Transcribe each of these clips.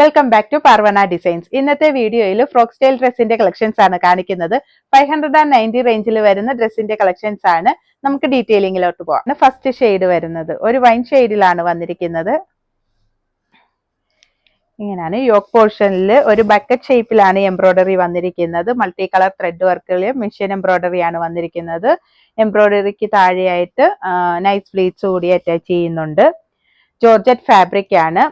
Welcome back to Parvana designs ഇന്നത്തെ വീഡിയോയിൽ frock style ഡ്രസ്സിന്റെ കളക്ഷൻസ് ആണ് കാണിക്കുന്നത്. ഫൈവ് ഹൺഡ്രഡ് ആൻഡ് നയന്റി റേഞ്ചിൽ വരുന്ന ഡ്രസ്സിന്റെ കളക്ഷൻസ് ആണ് നമുക്ക് ഡീറ്റെയിലിംഗിലോട്ട് പോകാം ഫസ്റ്റ് ഷെയ്ഡ് വരുന്നത്. ഒരു വൈൻ ഷെയ്ഡിലാണ് വന്നിരിക്കുന്നത്. ഇങ്ങനെയാണ് യോക്ക് പോർഷനിൽ ഒരു ബക്കറ്റ് ഷേപ്പിലാണ് എംബ്രോയിഡറി വന്നിരിക്കുന്നത്. മൾട്ടി കളർ ത്രെഡ് വർക്കുകൾ മെഷീൻ എംബ്രോയിഡറി ആണ് വന്നിരിക്കുന്നത്. എംബ്രോയിഡറിക്ക് താഴെയായിട്ട് നൈസ് ഫ്ലീറ്റ്സ് കൂടി അറ്റാച്ച് ചെയ്യുന്നുണ്ട്. ജോർജറ്റ് ഫാബ്രിക് ആണ്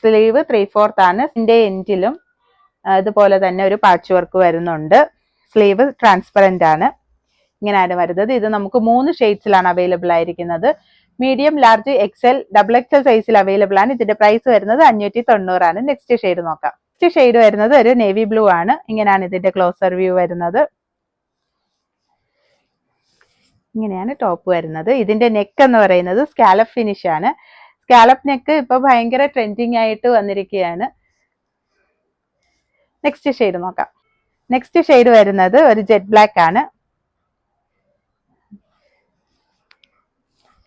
സ്ലീവ് ത്രീ ഫോർത്ത് ആണ് ഇതിന്റെ എൻഡിലും ഇതുപോലെ തന്നെ ഒരു പാച്ച് വർക്ക് വരുന്നുണ്ട്. സ്ലീവ് ട്രാൻസ്പെറന്റ് ആണ്. ഇങ്ങനെയാണ് വരുന്നത്. ഇത് നമുക്ക് മൂന്ന് ഷെയ്ഡ്സിലാണ് അവൈലബിൾ ആയിരിക്കുന്നത്. Medium large XL double XL സൈസിൽ അവൈലബിൾ ആണ്. ഇതിന്റെ പ്രൈസ് വരുന്നത് അഞ്ഞൂറ്റി തൊണ്ണൂറാണ് നെക്സ്റ്റ് ഷെയ്ഡ് നോക്കാം. നെക്സ്റ്റ് ഷെയ്ഡ് വരുന്നത് ഒരു നേവി ബ്ലൂ ആണ്. ഇങ്ങനെയാണ് ഇതിന്റെ ക്ലോസർ വ്യൂ വരുന്നത്. ഇങ്ങനെയാണ് ടോപ്പ് വരുന്നത്. ഇതിന്റെ നെക്ക് എന്ന് പറയുന്നത് സ്കാലപ്പ് ഫിനിഷ് ആണ്. സ്കാലപ്പ് നെക്ക് ഇപ്പൊ ഭയങ്കര ട്രെൻഡിങ് ആയിട്ട് വന്നിരിക്കുകയാണ് നെക്സ്റ്റ് ഷെയ്ഡ് നോക്കാം. നെക്സ്റ്റ് ഷെയ്ഡ് വരുന്നത് ഒരു ജെറ്റ് ബ്ലാക്ക് ആണ്.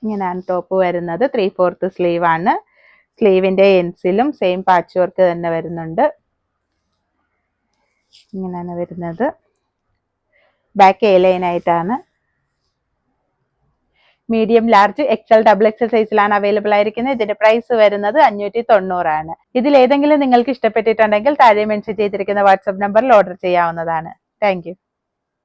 ഇങ്ങനെയാണ് ടോപ്പ് വരുന്നത്. ത്രീ ഫോർത്ത് സ്ലീവ് ആണ് സ്ലീവിന്റെ എൻസിലും സെയിം പാച്ച് വർക്ക് തന്നെ വരുന്നുണ്ട്. ഇങ്ങനെയാണ് വരുന്നത്. ബാക്ക് എ ലൈൻ ആയിട്ടാണ്. Medium large XL double XL സൈസിലാണ് അവൈലബിൾ ആയിരിക്കുന്നത്. ഇതിന്റെ പ്രൈസ് വരുന്നത് അഞ്ഞൂറ്റി തൊണ്ണൂറാണ് ഇതിൽ ഏതെങ്കിലും നിങ്ങൾക്ക് ഇഷ്ടപ്പെട്ടിട്ടുണ്ടെങ്കിൽ താഴെ മെൻഷൻ ചെയ്തിരിക്കുന്ന വാട്സ്ആപ്പ് നമ്പറിൽ ഓർഡർ ചെയ്യാവുന്നതാണ്. താങ്ക്